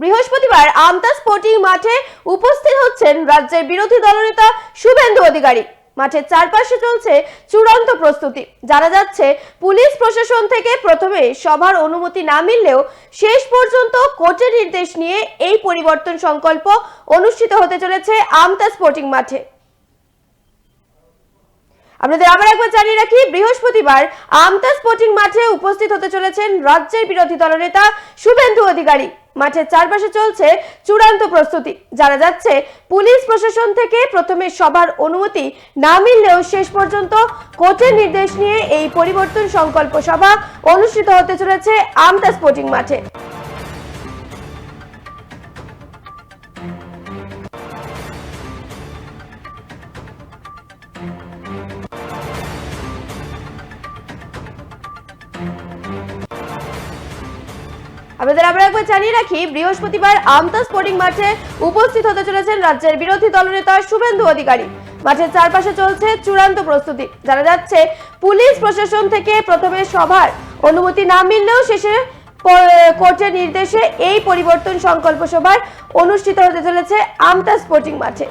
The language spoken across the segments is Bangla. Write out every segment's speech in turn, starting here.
বৃহস্পতিবার আমতা স্পোর্টিং মাঠে উপস্থিত হচ্ছেন রাজ্যের বিরোধী দলনেতা শুভেন্দু অধিকারী। মাঠের চারপাশে চলছে চূড়ান্ত প্রস্তুতি। জানা যাচ্ছে, পুলিশ প্রশাসন থেকে প্রথমে সভার অনুমতি না মিললেও শেষ পর্যন্ত কোর্টের নির্দেশ নিয়ে এই পরিবর্তন সংকল্প অনুষ্ঠিত হতে চলেছে আমতা স্পোর্টিং মাঠে। আপনাদের আবার একবার জানিয়ে রাখি, বৃহস্পতিবার আমতা স্পোর্টিং মাঠে উপস্থিত হতে চলেছেন রাজ্যের বিরোধী দলনেতা শুভেন্দু অধিকারী। মাঠের চারপাশে চলছে চূড়ান্ত প্রস্তুতি। জানা যাচ্ছে, পুলিশ প্রশাসন থেকে প্রথমে সবার অনুমতি না মিললেও শেষ পর্যন্ত কোর্টের নির্দেশ নিয়ে এই পরিবর্তন সংকল্প সভা অনুষ্ঠিত হতে চলেছে আমতা স্পোর্টিং মাঠে। আপনাদের আমরা একবার জানিয়ে রাখি, বৃহস্পতিবার আমতা স্পোর্টিং মাঠে উপস্থিত হতে চলেছেন রাজ্যের বিরোধী দলনেতা শুভেন্দু অধিকারী। মাঠের চারপাশে চলছে চূড়ান্ত প্রস্তুতি। জানা যাচ্ছে, পুলিশ প্রশাসন থেকে প্রথমে সভার অনুমতি না মিললেও শেষে কোর্টের নির্দেশে এই পরিবর্তন সংকল্প সভার অনুষ্ঠিত হতে চলেছে আমতা স্পোর্টিং মাঠে।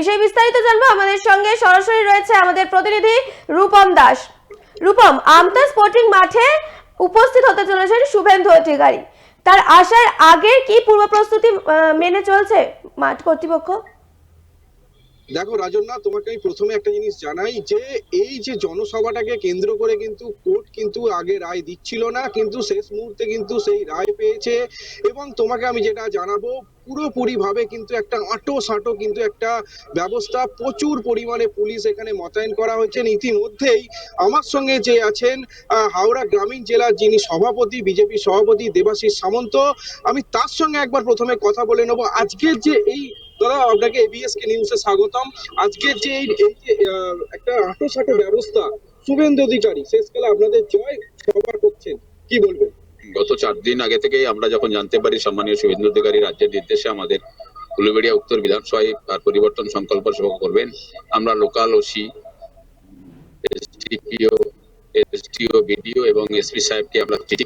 বিষয়ে বিস্তারিত জানব। আমাদের সঙ্গে সরাসরি রয়েছে আমাদের প্রতিনিধি রূপম দাস। রূপম, আমতা স্পোর্টিং মাঠে উপস্থিত হতে চলেছেন শুভেন্দু অধিকারী। তার আসার আগে কি পূর্ব প্রস্তুতি মেনে চলছে মাঠ কর্তৃপক্ষ? দেখো রাজন্না তোমাকে আমি প্রথমে একটা জিনিস জানাই যে, এই যে জনসভাটাকে কেন্দ্র করে কিন্তু কোর্ট কিন্তু আগে রায় দিচ্ছিল না, কিন্তু শেষ মুহূর্তে কিন্তু সেই রায় পেয়েছে। এবং তোমাকে আমি যেটা জানাব পুরোপুরি ভাবে কিন্তু একটা আটো সাটো কিন্তু একটা ব্যবস্থা প্রচুর পরিমাণে পুলিশ এখানে মোতায়েন করা হয়েছে। ইতিমধ্যেই আমার সঙ্গে যে আছেন হাওড়া গ্রামীণ জেলার যিনি সভাপতি, বিজেপি সভাপতি দেবাশিস সামন্ত, আমি তার সঙ্গে একবার প্রথমে কথা বলে নেব। আজকের যে এই দাদা, আপনাকে এবিএস কে নিউজে স্বাগতম। আজকের যে এই একটা আটোসাটো ব্যবস্থা শুভেন্দু অধিকারী শেষকালে আপনাদের জয় সবার করছেন, কি বলবেন? গত চার দিন আগে থেকেই আমরা যখন জানতে পারি সম্মানীয় শুভেন্দু অধিকারী রাজ্যের নির্দেশে আমাদের উলুবেড়িয়া উত্তর বিধানসভায় তার পরিবর্তন সংকল্প সভা করবেন, আমরা local OC, SDPO, SDO, BDO এবং এসপি সাহেবকে আমরা চিঠি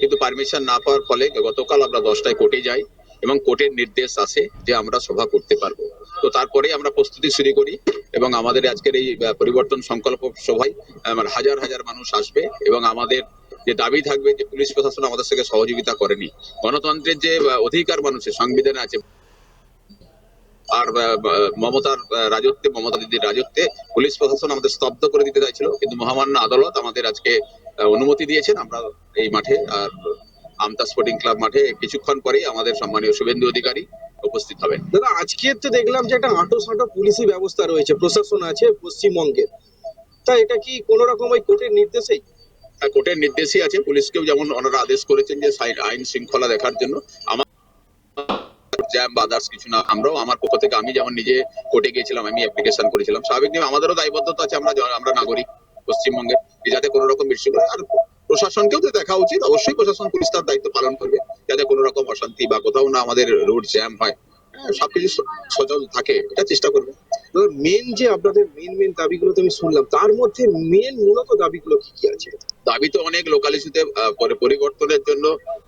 কিন্তু পারমিশন না পাওয়ার ফলে গতকাল আমরা দশটায় কোর্টে যাই। এবং কোর্টের নির্দেশ আসে যে আমরা সভা করতে পারব। তো তারপরে আমরা প্রস্তুতি শুরু করি এবং আমাদের আজকের এই পরিবর্তন সংকল্প সভায় আমার হাজার হাজার মানুষ আসবে এবং আমাদের যে দাবি থাকবে যে পুলিশ প্রশাসন আমাদের সঙ্গে সহযোগিতা করেনি। গণতন্ত্রের যে অধিকার মানুষের, সংবিধানে আছে। আর মমতার রাজত্বে, মমতা দিদির রাজত্বে পুলিশ প্রশাসন আমাদের স্তব্ধ করে দিতে চাইছিল। কিন্তু মহামান্য আদালত আমাদের আজকে অনুমতি দিয়েছেন। আমরা এই মাঠে আর আমতা স্পোর্টিং ক্লাব মাঠে কিছুক্ষণ পরেই আমাদের সম্মানীয় শুভেন্দু অধিকারী উপস্থিত হবেন। দাদা আজকে তো দেখলাম যে একটা আটোসাটো পুলিশি ব্যবস্থা রয়েছে প্রশাসন আছে পশ্চিমবঙ্গের তা এটা কি কোন রকম ওই কোর্টের নির্দেশেই? আর কোর্টের নির্দেশই আছে পুলিশকেও যেমন ওনারা আদেশ করেছেন যে আইন শৃঙ্খলা দেখার জন্য। আমার জ্যাম বা আদার্স কিছু না আমরাও আমার পক্ষ থেকে আমি যেমন নিজে কোর্টে গিয়েছিলাম আমি অ্যাপ্লিকেশন করেছিলাম। স্বাভাবিক নিয়মে আমাদেরও দায়বদ্ধতা আছে আমরা আমরা নাগরিক পশ্চিমবঙ্গের যাতে কোনো রকম বিশৃঙ্খলা আর প্রশাসনকেও তো দেখা উচিত। অবশ্যই প্রশাসন পুলিশ তার দায়িত্ব পালন করবে যাতে কোনো রকম অশান্তি বা কোথাও না আমাদের রোড জ্যাম হয়। হ্যাঁ, সবকিছু সচল থাকে এটা চেষ্টা করবে। মেন যে আপনাদের মেন মেন দাবিগুলো তো আমি শুনলাম তার মধ্যে মেন মূলত দাবিগুলো কি কি আছে? দাবি তো অনেক লোকাল ইস্যুতে পরিবর্তনের জন্য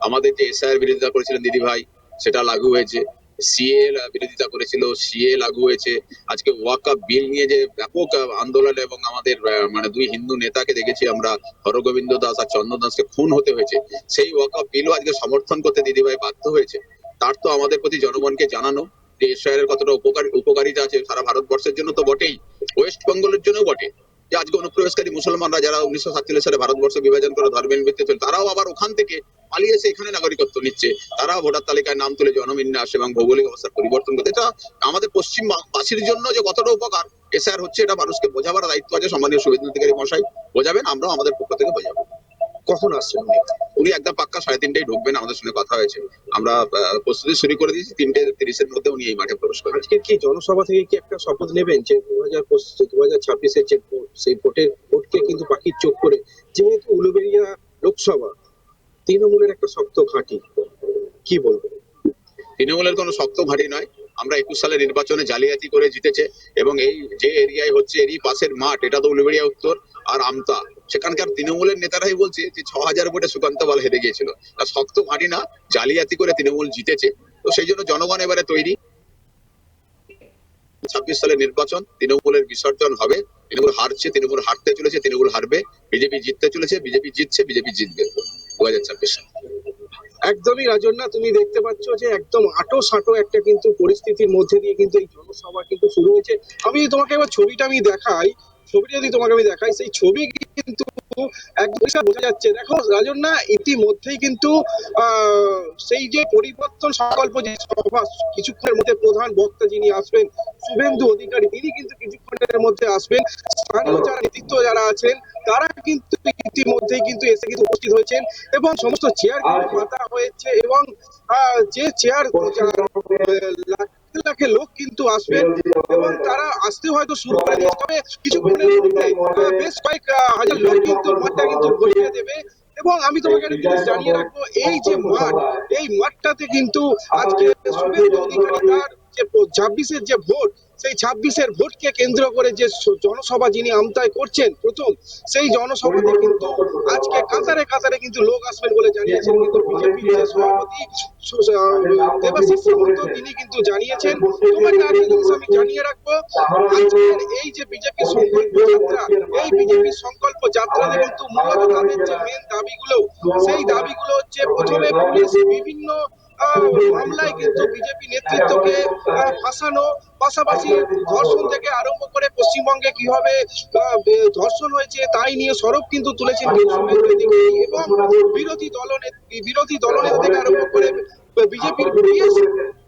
আমাদের যে এসআইয়ের বিরোধিতা করেছিলেন দিদি ভাই সেটা লাগু হয়েছে। সিএ বিরোধিতা করেছিল, সিএ লাগু হয়েছে। আজকে ওয়াকা বিল নিয়ে যে ব্যাপক আন্দোলন এবং আমাদের মানে দুই হিন্দু নেতাকে দেখেছি আমরা, হরগোবিন্দ দাস আর চন্দন দাসকে খুন হতে হয়েছে। সেই ওয়াকা বিলও আজকে সমর্থন করতে দিদিভাই বাধ্য হয়েছে। তার তো আমাদের প্রতি জনগণকে জানানো যে এসআইয়ের কতটা উপকার, উপকারিতা আছে। সারা ভারতবর্ষের জন্য তো বটেই। ওয়েস্ট বেঙ্গলের জন্য বটে। যে আজকে অনুপ্রবেশকারী মুসলমানরা যারা উনিশশো সাতচল্লিশ সালে ভারতবর্ষ বিভাজন করে ধর্মের ভিত্তিতে, তারাও আবার ওখান থেকে পালিয়ে এসে এখানে নাগরিকত্ব নিচ্ছে। তারা ভোটার তালিকায় নাম তুলে জনবিন্যাস এবং ভৌগোলিক অবস্থার পরিবর্তন করতে এটা আমাদের পশ্চিম বাসীর জন্য যে কতটা উপকার এসআর হচ্ছে এটা মানুষকে বোঝাবার দায়িত্ব আছে। সম্মানীয় শুভেন্দু অধিকারী মশাই বোঝাবেন, আমরাও আমাদের পক্ষ থেকে বোঝাবো। কখন আসছেন উনি? উনি একদম পাক্কা সাড়ে তিনটেই ঢুকবেন, আমাদের সঙ্গে কথা হয়েছে। আমরা প্রস্তুতি শুরু করে দিয়েছি, তিনটে তিরিশের মধ্যে উনি এই মাঠে প্রবেশ করবেন আজকে কি জনসভা থেকে কি একটা শপথ নেবেন যে দু হাজার দু হাজার ছাব্বিশের যে ভোট, সেই ভোটের ভোটকে কিন্তু পাখির চোখ করে, যেহেতু উলুবেড়িয়া লোকসভা তৃণমূলের একটা শক্ত ঘাঁটি। কি বলবেন তৃণমূলের কোনো শক্ত ঘাঁটি নয়। আমরা একুশ সালের নির্বাচনে জালিয়াতি করে জিতেছে এবং এই যে এরিয়ায় হচ্ছে, এরই পাশের মাঠ, এটা তো উলুবেড়িয়া উত্তর আর আমতা। সেখানকার তৃণমূলের নেতারাই বলছে যে ছ হাজার ভোটে সুকান্ত বল হেরে গিয়েছিল। তা শক্ত ঘাঁটি না, জালিয়াতি করে তৃণমূল জিতেছে। তো সেই জন্য জনগণ এবারে তৈরি। ছাব্বিশ সালের নির্বাচন, তৃণমূলের বিসর্জন হবে। তৃণমূল হারছে, তৃণমূল হারতে চলেছে, তৃণমূল হারবে। বিজেপি জিততে চলেছে, বিজেপি জিতছে, বিজেপি জিতবে। দু হাজার ছাব্বিশ একদমই রাজন্যা তুমি দেখতে পাচ্ছ যে একদম আটো সাটো একটা কিন্তু পরিস্থিতির মধ্যে দিয়ে কিন্তু এই জনসভা কিন্তু শুরু হয়েছে। আমি তোমাকে এবার ছবিটা আমি দেখাই। ছবিটা যদি তোমাকে আমি দেখাই সেই ছবি কিন্তু একদম বোঝা যাচ্ছে। দেখো রাজন্যা ইতিমধ্যেই কিন্তু সেই যে পরিবর্তন সংকল্প যে সভা কিছুক্ষণের মধ্যে প্রধান বক্তা যিনি আসবেন শুভেন্দু অধিকারী তিনি কিন্তু কিছুক্ষণের মধ্যে আসবেন। স্থানীয় যারা নেতৃত্ব যারা আছেন তারা কিন্তু ইতিমধ্যেই কিন্তু এসে কিন্তু উপস্থিত হয়েছেন এবং সমস্ত চেয়ার কিন্তু পাতা হয়েছে এবং আহ, যে চেয়ার লোক কিন্তু আসবে এবং তারা আসতে হয়তো শুরু করে দিয়েছে। তবে বেশ কয়েক হাজার লোক কিন্তু মাঠটা কিন্তু দেবে। এবং আমি তোমাকে একটা জিনিস জানিয়ে রাখব, এই যে মাঠ, এই মাঠটাতে কিন্তু আজকে শুভেন্দু অধিকারী তার যে ছাব্বিশের যে ভোট সেই ছাব্বিশের ভোটকে কেন্দ্র করে যে জনসভা যিনি আমতায় করছেন প্রথম, সেই জনসভাতে কিন্তু আজকে কাতারে কাতারে কিন্তু লোক আসবেন বলে জানিয়েছেন কিন্তু বিজেপির যে সভাপতি দেবাশিস সামন্ত, তিনি কিন্তু জানিয়েছেন, তোমাকে জিনিস আমি জানিয়ে রাখব, আজকের এই যে বিজেপি সংকল্প যাত্রা, এই বিজেপি সংকল্প যাত্রাতে কিন্তু মূলত তাদের যে মেন দাবিগুলো, সেই দাবিগুলো হচ্ছে প্রথমে পুলিশ বিভিন্ন কিন্তু বিজেপি নেতৃত্বকে ফাঁসানো, পাশাপাশি ধর্ষণ থেকে আরম্ভ করে পশ্চিমবঙ্গে কীভাবে ধর্ষণ হয়েছে তাই নিয়ে সরব কিন্তু তুলেছেন এবং বিরোধী দলনেত্রী বিরোধী দলনেতা থেকে আরম্ভ করে বিজেপির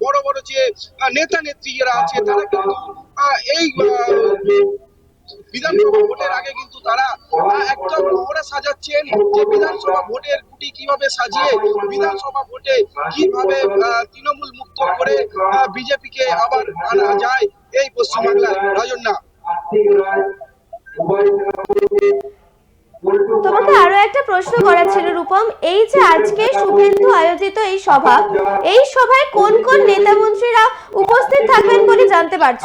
বড় বড় যে নেতা নেত্রী যারা আছে তারা কিন্তু এই বিধানসভা ভোটের আগে কিন্তু তারা একদম মহড়া সাজাচ্ছেন যে বিধানসভা ভোটের কীভাবে সাজিয়ে বিধানসভা ভোটে কীভাবে তৃণমূল মুক্ত করে বিজেপিকে আবার আনা যায় এই তোমাকে আরও একটা প্রশ্ন করার ছিল, রূপম। এই যে আজকে শুভেন্দু আয়োজিত এই সভা, এই সভায় কোন কোন নেতা মন্ত্রীরা উপস্থিত থাকবেন বলে জানতে পারছ?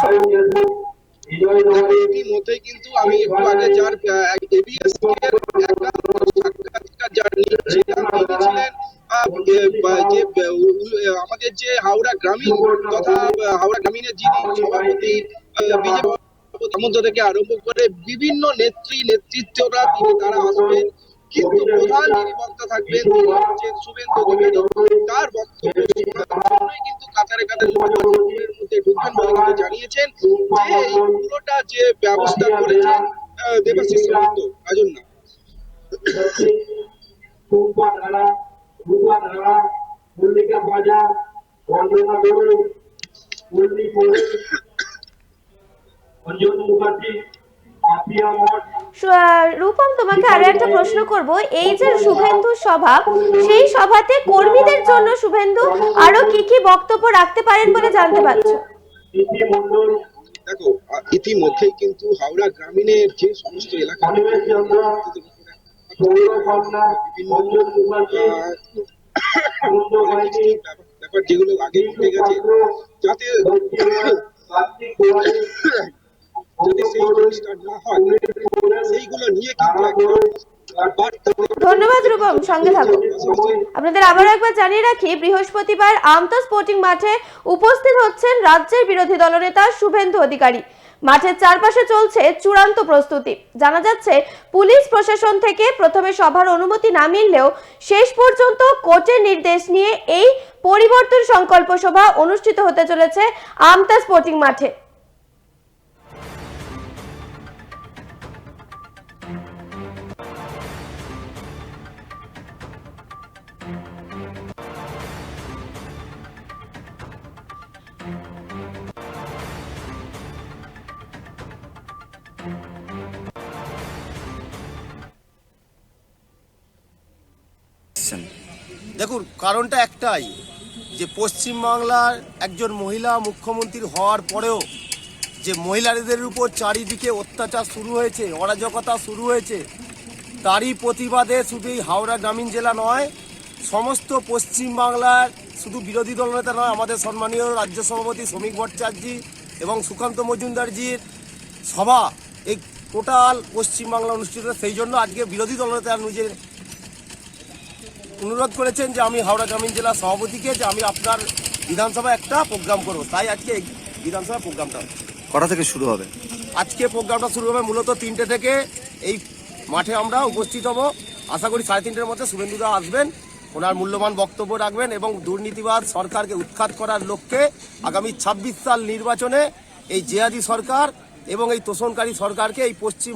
আমাদের যে হাওড়া গ্রামীণ তথা হাওড়া গ্রামীণের যিনি সভাপতি বিজেপি থেকে আরম্ভ করে বিভিন্ন নেত্রী, নেতৃত্বরা তিনি তারা আসবেন। কিন্তু প্রধান যিনি বক্তা থাকবেন তিনি হচ্ছেন শুভেন্দু অধিকারী। তার বক্তব্য শোনার কিন্তু কাতারে কাতারে লোক জনগণের মধ্যে ঢুকবেন বলে কিন্তু জানিয়েছেন যে এই পুরোটা যে ব্যবস্থা করেছেন দেবাশিস রাজন্যা রূপাধারা রূপাধারা মল্লিকা বাজার বন্দনা পৌর অঞ্জন মুখার্জি। রূপম তোমাকে আরও একটা প্রশ্ন করব। এই যে শুভেন্দু সভা সেই সভাতে কর্মীদের জন্য শুভেন্দু আরও কি কি বক্তব্য রাখতে পারেন বলে জানতে পারছ? দেখো আহ, ইতিমধ্যেই কিন্তু হাওড়া গ্রামীণের যে সমস্ত এলাকা ব্যাপার যেগুলো আগে ঘটে গেছে যাতে কার্তিক গোয়ালি যাতে সেই জিনিসটা না হয়, সেইগুলো নিয়ে কিন্তু ধন্যবাদ, রূপম। সঙ্গে থাকো। আপনাদের আবারও একবার জানিয়ে রাখি, বৃহস্পতিবার আমতা স্পোর্টিং মাঠে উপস্থিত হচ্ছেন রাজ্যের বিরোধী দলনেতা শুভেন্দু অধিকারী। মাঠের চারপাশে চলছে চূড়ান্ত প্রস্তুতি। জানা যাচ্ছে, পুলিশ প্রশাসন থেকে প্রথমে সভার অনুমতি না মিললেও শেষ পর্যন্ত কোর্টের নির্দেশ নিয়ে এই পরিবর্তন সংকল্প সভা অনুষ্ঠিত হতে চলেছে আমতা স্পোর্টিং মাঠে। দেখুন, কারণটা একটাই, যে পশ্চিমবাংলার একজন মহিলা মুখ্যমন্ত্রী হওয়ার পরেও যে মহিলাদের উপর চারিদিকে অত্যাচার শুরু হয়েছে, অরাজকতা শুরু হয়েছে, তারই প্রতিবাদে শুধু এই হাওড়া গ্রামীণ জেলা নয়, সমস্ত পশ্চিমবাংলার শুধু বিরোধী দলনেতা নয়, আমাদের সম্মানীয় রাজ্য সভাপতি শ্রমিক ভট্টাচার্যি এবং সুকান্ত মজুমদারজির সভা, এই টোটাল পশ্চিমবাংলা অনুষ্ঠিত সেই জন্য আজকে বিরোধী দলনেতা নিজের অনুরোধ করেছেন যে আমি হাওড়া গ্রামীণ জেলা সভাপতিকে যে আমি আপনার বিধানসভায় একটা প্রোগ্রাম করব। তাই আজকে বিধানসভা প্রোগ্রামটা কটা থেকে শুরু হবে? আজকে প্রোগ্রামটা শুরু হবে মূলত তিনটে থেকে। এই মাঠে আমরা উপস্থিত হব। আশা করি সাড়ে তিনটের মধ্যে শুভেন্দুদা আসবেন ওনার মূল্যবান বক্তব্য রাখবেন এবং দুর্নীতিবাদ সরকারকে উৎখাত করার লক্ষ্যে আগামী ছাব্বিশ সাল নির্বাচনে এই জেহাদি সরকার এবং এই তোষণকারী সরকারকে এই পশ্চিম